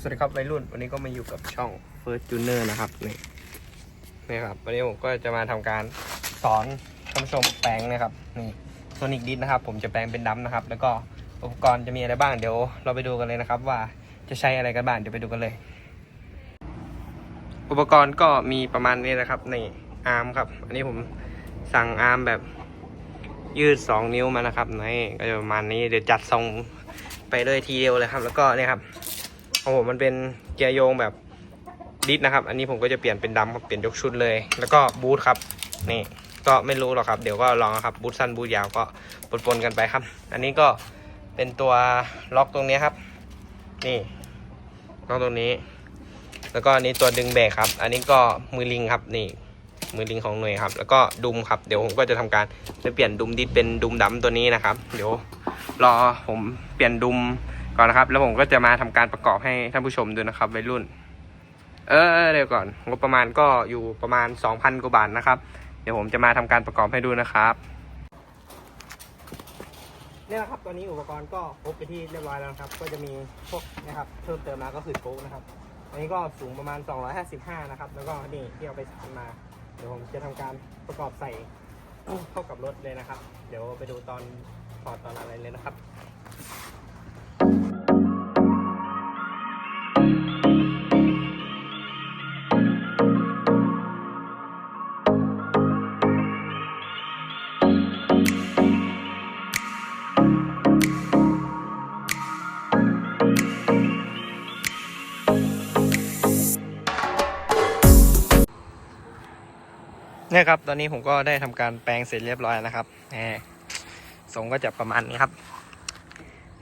สวัสดีครับวัยรุ่น วันนี้ก็มาอยู่กับช่อง First Junior นะครับนี่นี่ครับ วันนี้ผมก็จะมาทำการสอนท่านผู้ชมแปลงนะครับนี่โซนิกดิสนะครับ ผมจะแปลงเป็นดำนะครับ แล้วก็อุปกรณ์จะมีอะไรบ้างเดี๋ยวเราไปดูกันเลยนะครับ ว่าจะใช้อะไรกันบ้างเดี๋ยวไปดูกันเลย อุปกรณ์ก็มีประมาณนี้นะครับนี่อาร์มครับ อันนี้ผมสั่งอาร์มแบบยืด 2 นิ้วมานะครับนี่ก็จะประมาณนี้เดี๋ยวจัดทรงไปเลยทีเดียวเลยครับ แล้วก็เนี่ยครับ ของผมมันเป็นเกียร์โยงแบบดิสนะครับ อันนี้ผมก็จะเปลี่ยนเป็นดำครับเปลี่ยนยกชุดเลย แล้วก็บูทครับ นี่ก็ไม่รู้หรอกครับ เดี๋ยวก็ลองครับบูทสั้นบูทยาวก็ปนๆกันไปครับ อันนี้ก็เป็นตัวล็อกตรงนี้ครับ นี่ล็อกตรงนี้ แล้วก็อันนี้ตัวดึงเบรกครับ อันนี้ก็มือลิงครับนี่มือลิงของหน่วยครับ แล้วก็ดุมครับเดี๋ยวผมก็จะทำการไปเปลี่ยนดุมดิสเป็นดุมดำตัวนี้นะครับ เดี๋ยวรอผมเปลี่ยนดุม ก่อนนะครับ แล้วผมก็จะมาทำการประกอบให้ท่านผู้ชมดูนะครับวัยรุ่น เออเออเดี๋ยวก่อน งบประมาณก็อยู่ประมาณ2,000กว่าบาทนะครับ เดี๋ยวผมจะมาทำการประกอบให้ดูนะครับเนี่ยนะครับตอนนี้อุปกรณ์ก็ครบไปที่เรียบร้อยแล้วครับ ก็จะมีพวกนะครับเพิ่มเติมมาก็คือโค้กนะครับ อันนี้ก็สูงประมาณ 255 นะครับ แล้วก็นี่ที่เอาไปสานมา เดี๋ยวผมจะทำการประกอบใส่เข้ากับรถเลยนะครับ เดี๋ยวไปดูตอนถอดตอนอะไรเลยนะครับ นี่ครับ ตอนนี้ผมก็ได้ทำการแปลงเสร็จเรียบร้อยนะครับแหมทรงก็จะประมาณนี้ครับ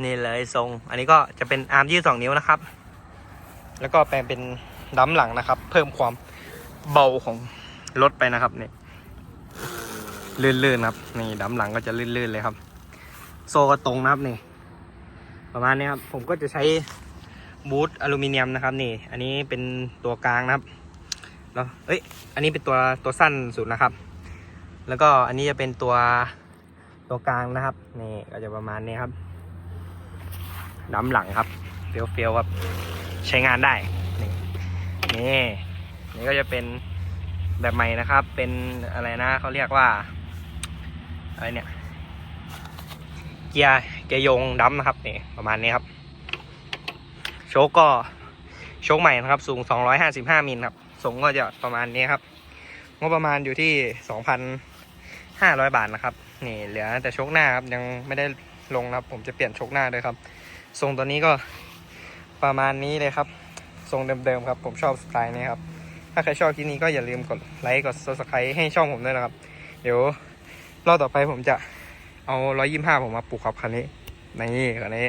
นี่เลยทรง อันนี้ก็จะเป็นอาร์มยืดสองนิ้วนะครับ แล้วก็แปลงเป็นดั้มหลังนะครับ เพิ่มความเบาของรถไปนะครับนี่ลื่นๆครับ นี่ดั้มหลังก็จะลื่นๆเลยครับ โซ่ก็ตรงนะครับนี่ประมาณนี้ครับ ผมก็จะใช้บูทอลูมิเนียมนะครับ นี่ อันนี้เป็นตัวกลางนะครับ แล้วเอ้ยอันนี้เป็นตัวตัวสั้นสุดนะครับ แล้วก็อันนี้จะเป็นตัวตัวกลางนะครับนี่ก็จะประมาณนี้ครับดำหลังครับเฟี้ยวเฟี้ยวๆครับใช้งานได้นี่นี่นี่ก็จะเป็นแบบใหม่นะครับ เป็นอะไรนะเขาเรียกว่าอะไรเนี่ยเกียร์เกียร์ยงดำนะครับนี่ประมาณนี้ครับ โชคก็ โชคใหม่นะครับ สูง 255มิลครับสูงก็จะประมาณนี้ครับงบประมาณอยู่ที่ 2,500 บาทนะครับ นี่เหลือแต่โชคหน้าครับยังไม่ได้ลงนะครับ ผมจะเปลี่ยนโชคหน้าด้วยครับทรงตัวนี้ก็ประมาณนี้เลยครับทรงเดิมๆครับ ผมชอบสไตล์นี้ครับ ถ้าใครชอบคลิปนี้ก็อย่าลืมกดไลค์กด subscribe ให้ช่องผมด้วยนะครับ เดี๋ยวรอบต่อไปผมจะเอา125ผมมาปลูกครับคันนี้ นี่คันนี้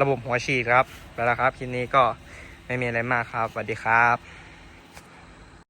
ระบบหัวฉีดครับ แล้วละครับคลิปนี้ก็ ไม่มีอะไรมากครับสวัสดีครับ